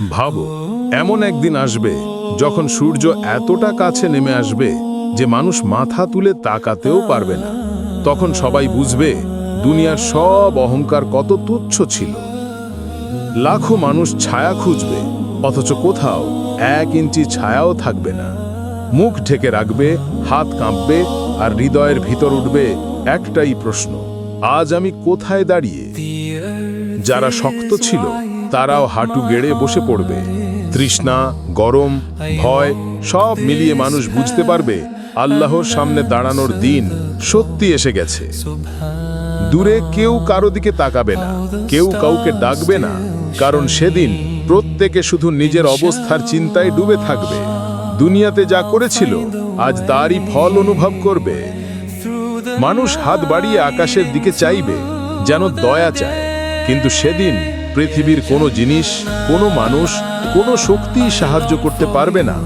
ভাবো, এমন একদিন আসবে যখন সূর্য এতটা কাছে নেমে আসবে যে মানুষ মাথা তুলে তাকাতেও পারবে না। তখন সবাই বুঝবে দুনিয়ার সব অহংকার কত তুচ্ছ ছিল। লাখো মানুষ ছায়া খুঁজবে, অথচ কোথাও এক ইঞ্চি ছায়াও থাকবে না। মুখ ঢেকে রাখবে, হাত কাঁপবে আর হৃদয়ের ভিতর উঠবে একটাই প্রশ্ন, আজ আমি কোথায় দাঁড়িয়ে? যারা শক্ত ছিল তারাও হাঁটু গেড়ে বসে পড়বে। তৃষ্ণা, গরম, ভয়, সব মিলিয়ে মানুষ বুঝতে পারবে আল্লাহর সামনে দাঁড়ানোর দিন সত্যি এসে গেছে। দূরে কেউ কারও দিকে তাকাবে না, কেউ কাউকে ডাকবে না, কারণ সেদিন প্রত্যেকে শুধু নিজের অবস্থার চিন্তায় ডুবে থাকবে। দুনিয়াতে যা করেছিল, আজ তারই ফল অনুভব করবে। মানুষ হাত বাড়িয়ে আকাশের দিকে চাইবে, যেন দয়া চায়, কিন্তু সেদিন পৃথিবীর কোনো জিনিস কোনো মানুষ কোনো শক্তি সাহায্য করতে পারবে না।